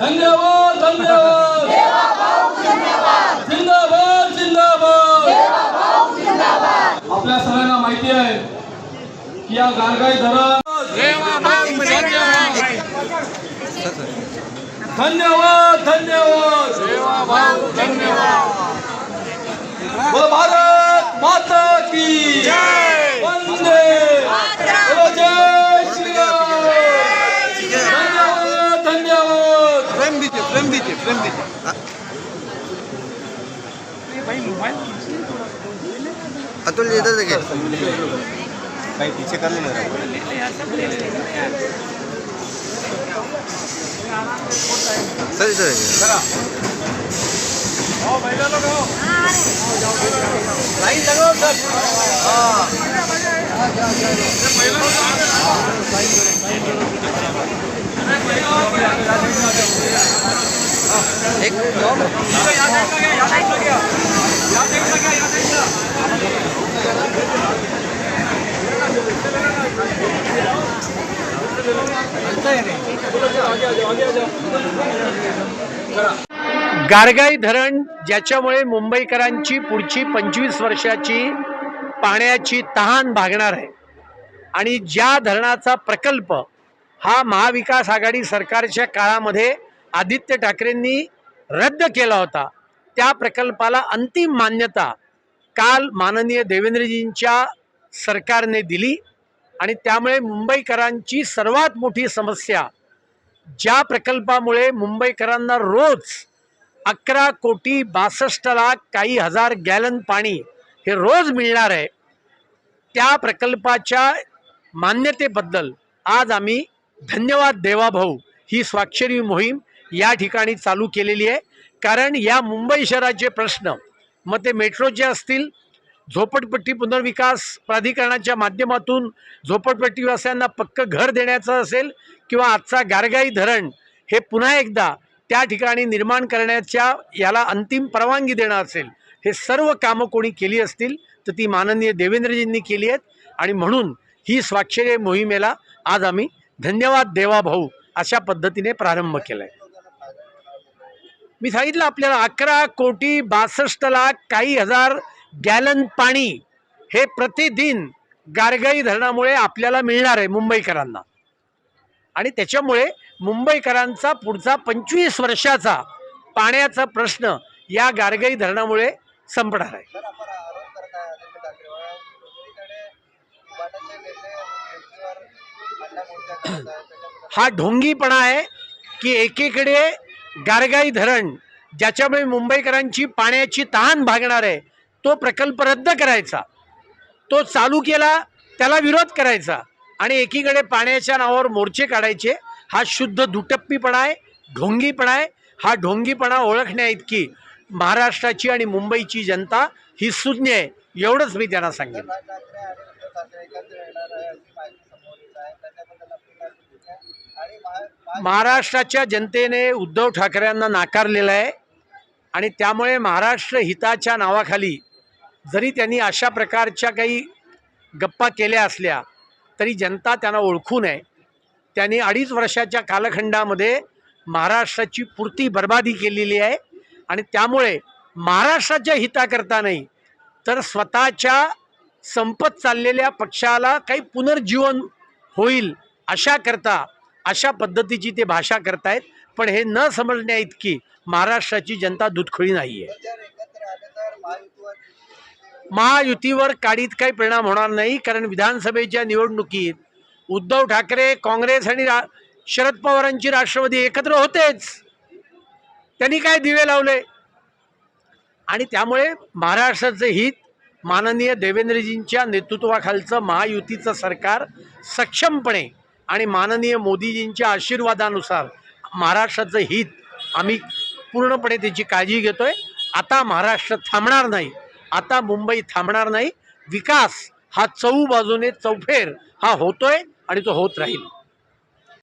धन्यवाद धन्यवाद. जिंदाबाद जिंदाबाद. आपल्या सगळ्यांना माहिती आहे की या गारगाई धरण धन्यवाद धन्यवाद. धन्यवाद भारत माता की फ्रेम दीजिए फ्रेम दीजिए अतुल जी इधर देखिए भाई पीछे कर लेना सर सर गारगाई धरण ज्याच्यामुळे मुंबईकरांची पुढची पंचवीस वर्षाची पाण्याची तहान भागणार आहे. आणि ज्या धरणाचा प्रकल्प हा महाविकास आघाडी सरकारच्या काळामध्ये आदित्य ठाकरेंनी रद्द केला होता. त्या प्रकल्पाला अंतिम मान्यता काल माननीय देवेंद्रजींच्या सरकारने दिली आणि त्यामुळे मुंबईकरांची सर्वात मोठी समस्या ज्या प्रकल्पामुळे मुंबईकरांना रोज अकरा कोटी बासष्ट लाख काही हजार गॅलन पाणी हे रोज मिळणार आहे त्या प्रकल्पाच्या मान्यतेबद्दल आज आम्ही धन्यवाद देवाभाऊ ही स्वाक्षरी मोहीम या ठिकाणी चालू केलेली आहे. कारण या मुंबई शहराचे प्रश्न मग ते मेट्रोचे असतील झोपडपट्टी पुनर्विकास प्राधिकरणाच्या माध्यमातून झोपडपट्टीवासियांना पक्क घर देण्याचं असेल किंवा आजचा गारगाई धरण हे पुन्हा एकदा त्या ठिकाणी निर्माण करण्याच्या याला अंतिम परवानगी देणं असेल हे सर्व कामं कोणी केली असतील तर ती माननीय देवेंद्रजींनी केली आहेत. आणि म्हणून ही स्वाक्षरी मोहिमेला आज आम्ही धन्यवाद देवा भाऊ अशा पद्धतीने प्रारंभ केला आहे मी सांगितलं आपल्याला अकरा कोटी बासष्ट लाख काही हजार गॅलन पाणी हे प्रतिदिन गारगाई धरणामुळे आपल्याला मिळणार आहे मुंबईकरांना. आणि त्याच्यामुळे मुंबईकरांचा पुढचा पंचवीस वर्षाचा पाण्याचा प्रश्न या गारगाई धरणामुळे संपणार आहे. हा ढोंगीपणा आहे की एकीकडे गारगाई धरण ज्याच्यामुळे मुंबईकरांची पाण्याची तहान भागणार आहे तो प्रकल्प रद्द करायचा. तो चालू केला त्याला विरोध करायचा. आणि एकीकडे पाण्याच्या नावावर मोर्चे काढायचे हा शुद्ध दुटप्पीपणा आहे ढोंगीपणा आहे. हा ढोंगीपणा ओळखण्या इतकी महाराष्ट्राची आणि मुंबईची जनता ही सुज्ञ आहे एवढंच मी त्यांना सांगेन. आणि महाराष्ट्राच्या जनतेने उद्धव ठाकरेंना नाकारलेलं आहे आणि त्यामुळे महाराष्ट्र हिताच्या नावाखाली जरी त्यांनी अशा प्रकारच्या काही गप्पा केल्या असल्या तरी जनता त्यांना ओळखू नये. त्यांनी अडीच वर्षाच्या कालखंडामध्ये महाराष्ट्राची पुरती बर्बादी केलेली आहे आणि त्यामुळे महाराष्ट्राच्या हिताकरता नाही तर स्वतःच्या संपत चाललेल्या पक्षाला काही पुनर्जीवन होईल अशाकरता अशा पद्धतीची ते भाषा करतायत पण हे न समजण्या इतकी महाराष्ट्राची जनता दुधखळी नाही आहे महायुतीवर महायुतीवर काडीत काही परिणाम होणार नाही कारण विधानसभेच्या निवडणुकीत उद्धव ठाकरे काँग्रेस आणि रा शरद पवारांची राष्ट्रवादी एकत्र होतेच. त्यांनी काय दिवे लावले? आणि त्यामुळे महाराष्ट्राचं हित माननीय देवेंद्रजींच्या नेतृत्वाखालचं महायुतीचं सरकार सक्षमपणे आणि माननीय मोदीजींच्या आशीर्वादानुसार महाराष्ट्राचं हित आम्ही पूर्णपणे त्याची काळजी घेतोय. आता महाराष्ट्र थांबणार नाही. आता मुंबई थांबणार नाही. विकास हा चौ बाजूने चौफेर हा होतोय आणि तो होत राहील.